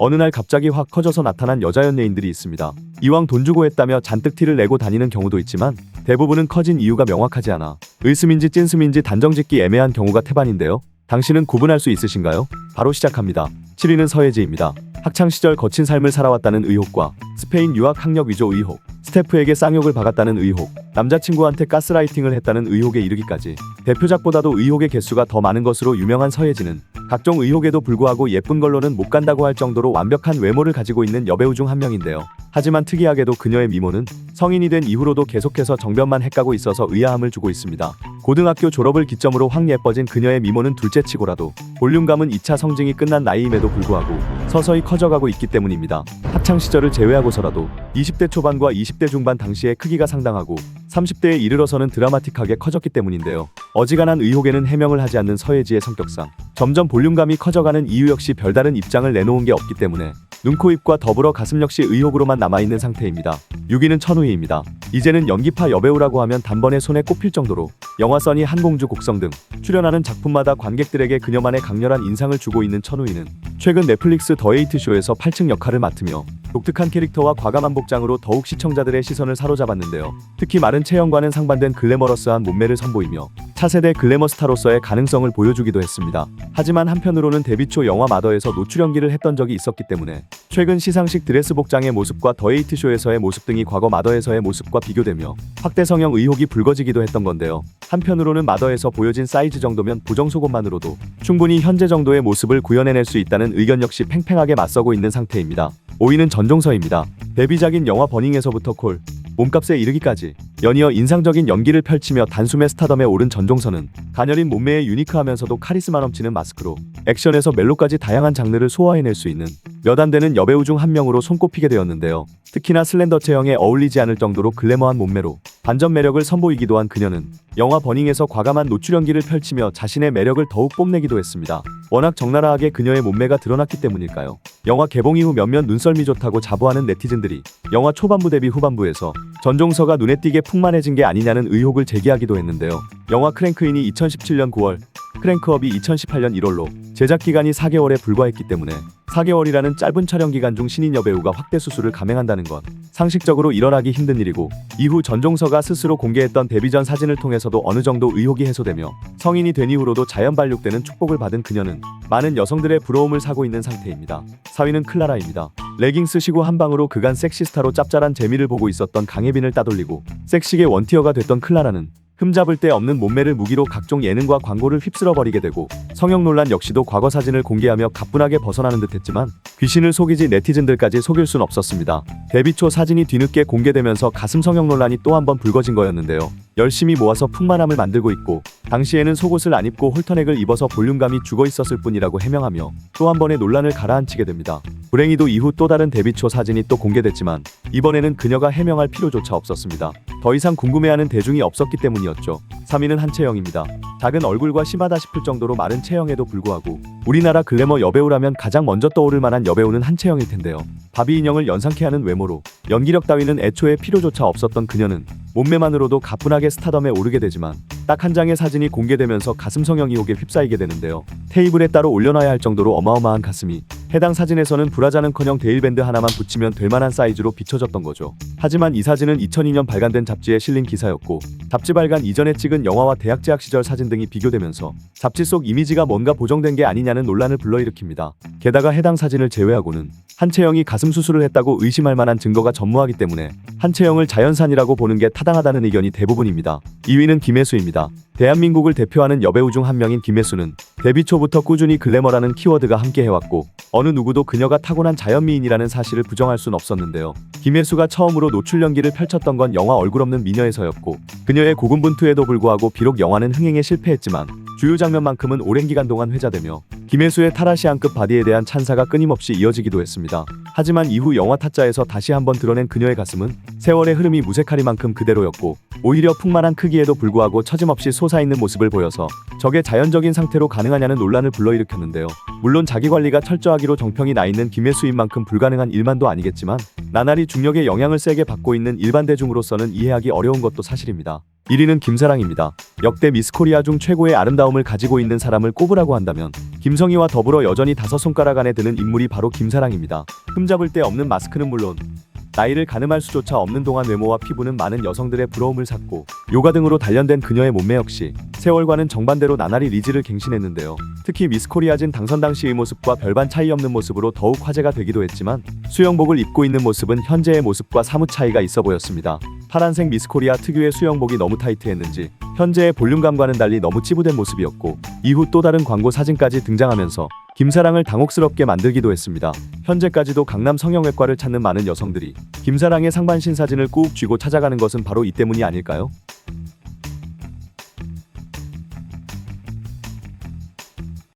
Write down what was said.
어느 날 갑자기 확 커져서 나타난 여자 연예인들이 있습니다. 이왕 돈 주고 했다며 잔뜩 티를 내고 다니는 경우도 있지만 대부분은 커진 이유가 명확하지 않아 을슴인지 찐슴인지 단정짓기 애매한 경우가 태반인데요. 당신은 구분할 수 있으신가요? 바로 시작합니다. 7위는 서예지입니다. 학창 시절 거친 삶을 살아왔다는 의혹과 스페인 유학 학력 위조 의혹, 스태프에게 쌍욕을 박았다는 의혹, 남자친구한테 가스라이팅을 했다는 의혹에 이르기까지 대표작보다도 의혹의 개수가 더 많은 것으로 유명한 서예지는 각종 의혹에도 불구하고 예쁜 걸로는 못 간다고 할 정도로 완벽한 외모를 가지고 있는 여배우 중 한 명인데요. 하지만 특이하게도 그녀의 미모는 성인이 된 이후로도 계속해서 정변만 헷가고 있어서 의아함을 주고 있습니다. 고등학교 졸업을 기점으로 확 예뻐진 그녀의 미모는 둘째치고라도 볼륨감은 2차 성징이 끝난 나이임에도 불구하고 서서히 커져가고 있기 때문입니다. 학창 시절을 제외하고서라도 20대 초반과 20대 중반 당시의 크기가 상당하고 30대에 이르러서는 드라마틱하게 커졌기 때문인데요. 어지간한 의혹에는 해명을 하지 않는 서예지의 성격상 점점 볼륨감이 커져가는 이유 역시 별다른 입장을 내놓은 게 없기 때문에 눈, 코, 입과 더불어 가슴 역시 의혹으로만 남아있는 상태입니다. 6위는 천우희입니다. 이제는 연기파 여배우라고 하면 단번에 손에 꼽힐 정도로 영화 써니 한공주 곡성 등 출연하는 작품마다 관객들에게 그녀만의 강렬한 인상을 주고 있는 천우희는 최근 넷플릭스 더에이트 쇼에서 8층 역할을 맡으며 독특한 캐릭터와 과감한 복장으로 더욱 시청자들의 시선을 사로잡았는데요. 특히 마른 체형과는 상반된 글래머러스한 몸매를 선보이며 차세대 글래머 스타로서의 가능성을 보여주기도 했습니다. 하지만 한편으로는 데뷔 초 영화 마더에서 노출 연기를 했던 적이 있었기 때문에 최근 시상식 드레스 복장의 모습과 더 에이트 쇼에서의 모습 등이 과거 마더에서의 모습과 비교되며 확대 성형 의혹이 불거지기도 했던 건데요. 한편으로는 마더에서 보여진 사이즈 정도면 부정 속옷만으로도 충분히 현재 정도의 모습을 구현해낼 수 있다는 의견 역시 팽팽하게 맞서고 있는 상태입니다. 5위는 전종서입니다. 데뷔작인 영화 버닝에서부터 콜, 몸값에 이르기까지 연이어 인상적인 연기를 펼치며 단숨에 스타덤에 오른 전종서는 가녀린 몸매에 유니크하면서도 카리스마 넘치는 마스크로 액션에서 멜로까지 다양한 장르를 소화해낼 수 있는 몇 안 되는 여배우 중 한 명으로 손꼽히게 되었는데요. 특히나 슬렌더 체형에 어울리지 않을 정도로 글래머한 몸매로 반전 매력을 선보이기도 한 그녀는 영화 버닝에서 과감한 노출 연기를 펼치며 자신의 매력을 더욱 뽐내기도 했습니다. 워낙 적나라하게 그녀의 몸매가 드러났기 때문일까요? 영화 개봉 이후 몇몇 눈썰미 좋다고 자부하는 네티즌들이 영화 초반부 대비 후반부에서 전종서가 눈에 띄게 풍만해진 게 아니냐는 의혹을 제기하기도 했는데요. 영화 크랭크인이 2017년 9월, 크랭크업이 2018년 1월로 제작 기간이 4개월에 불과했기 때문에 4개월이라는 짧은 촬영 기간 중 신인 여배우가 확대 수술을 감행한다는 건 상식적으로 일어나기 힘든 일이고 이후 전종서가 스스로 공개했던 데뷔 전 사진을 통해서도 어느 정도 의혹이 해소되며 성인이 된 이후로도 자연 발육되는 축복을 받은 그녀는 많은 여성들의 부러움을 사고 있는 상태입니다. 4위는 클라라입니다. 레깅스 시고 한 방으로 그간 섹시스타로 짭짤한 재미를 보고 있었던 강혜빈을 따돌리고 섹시계 원티어가 됐던 클라라는 흠잡을 데 없는 몸매를 무기로 각종 예능과 광고를 휩쓸어버리게 되고 성형 논란 역시도 과거 사진을 공개하며 가뿐하게 벗어나는 듯했지만 귀신을 속이지 네티즌들까지 속일 순 없었습니다. 데뷔 초 사진이 뒤늦게 공개되면서 가슴 성형 논란이 또 한 번 불거진 거였는데요. 열심히 모아서 풍만함을 만들고 있고 당시에는 속옷을 안 입고 홀터넥을 입어서 볼륨감이 죽어 있었을 뿐이라고 해명하며 또 한 번의 논란을 가라앉히게 됩니다. 불행히도 이후 또 다른 데뷔 초 사진이 또 공개됐지만 이번에는 그녀가 해명할 필요조차 없었습니다. 더 이상 궁금해하는 대중이 없었기 때문이었죠. 3위는 한채영입니다. 작은 얼굴과 심하다 싶을 정도로 마른 체형에도 불구하고 우리나라 글래머 여배우라면 가장 먼저 떠오를 만한 여배우는 한채영일 텐데요. 바비 인형을 연상케 하는 외모로 연기력 따위는 애초에 필요조차 없었던 그녀는 몸매만으로도 가뿐하게 스타덤에 오르게 되지만 딱 한 장의 사진이 공개되면서 가슴 성형 의혹에 휩싸이게 되는데요. 테이블에 따로 올려놔야 할 정도로 어마어마한 가슴이 해당 사진에서는 브라자는커녕 데일밴드 하나만 붙이면 될 만한 사이즈로 비춰졌던 거죠. 하지만 이 사진은 2002년 발간된 잡지에 실린 기사였고 잡지 발간 이전에 찍은 영화와 대학 재학 시절 사진 등이 비교되면서 잡지 속 이미지가 뭔가 보정된 게 아니냐는 논란을 불러일으킵니다. 게다가 해당 사진을 제외하고는 한채영이 가슴 수술을 했다고 의심할 만한 증거가 전무하기 때문에 한채영을 자연산이라고 보는 게 타당하다는 의견이 대부분입니다. 2위는 김혜수입니다. 대한민국을 대표하는 여배우 중 한 명인 김혜수는 데뷔 초부터 꾸준히 글래머라는 키워드가 함께 해왔고 어느 누구도 그녀가 타고난 자연미인이라는 사실을 부정할 순 없었는데요. 김혜수가 처음으로 노출 연기를 펼쳤던 건 영화 얼굴 없는 미녀에서였고 그녀의 고군분투에도 불구하고 비록 영화는 흥행에 실패했지만 주요 장면만큼은 오랜 기간 동안 회자되며 김혜수의 타라시안급 바디에 대한 찬사가 끊임없이 이어지기도 했습니다. 하지만 이후 영화 타짜에서 다시 한번 드러낸 그녀의 가슴은 세월의 흐름이 무색하리만큼 그대로였고 오히려 풍만한 크기에도 불구하고 처짐없이 솟아있는 모습을 보여서 저게 자연적인 상태로 가능하냐는 논란을 불러일으켰는데요. 물론 자기 관리가 철저하기로 정평이 나 있는 김혜수인 만큼 불가능한 일만도 아니겠지만 나날이 중력의 영향을 세게 받고 있는 일반 대중으로서는 이해하기 어려운 것도 사실입니다. 1위는 김사랑입니다. 역대 미스코리아 중 최고의 아름다움을 가지고 있는 사람을 꼽으라고 한다면 김성희와 더불어 여전히 다섯 손가락 안에 드는 인물이 바로 김사랑입니다. 흠잡을 데 없는 마스크는 물론 나이를 가늠할 수조차 없는 동안 외모와 피부는 많은 여성들의 부러움을 샀고 요가 등으로 단련된 그녀의 몸매 역시 세월과는 정반대로 나날이 리즈를 갱신했는데요. 특히 미스코리아진 당선 당시의 모습과 별반 차이 없는 모습으로 더욱 화제가 되기도 했지만 수영복을 입고 있는 모습은 현재의 모습과 사뭇 차이가 있어 보였습니다. 파란색 미스코리아 특유의 수영복이 너무 타이트했는지 현재의 볼륨감과는 달리 너무 찌부된 모습이었고 이후 또 다른 광고 사진까지 등장하면서 김사랑을 당혹스럽게 만들기도 했습니다. 현재까지도 강남 성형외과를 찾는 많은 여성들이 김사랑의 상반신 사진을 꾹 쥐고 찾아가는 것은 바로 이 때문이 아닐까요?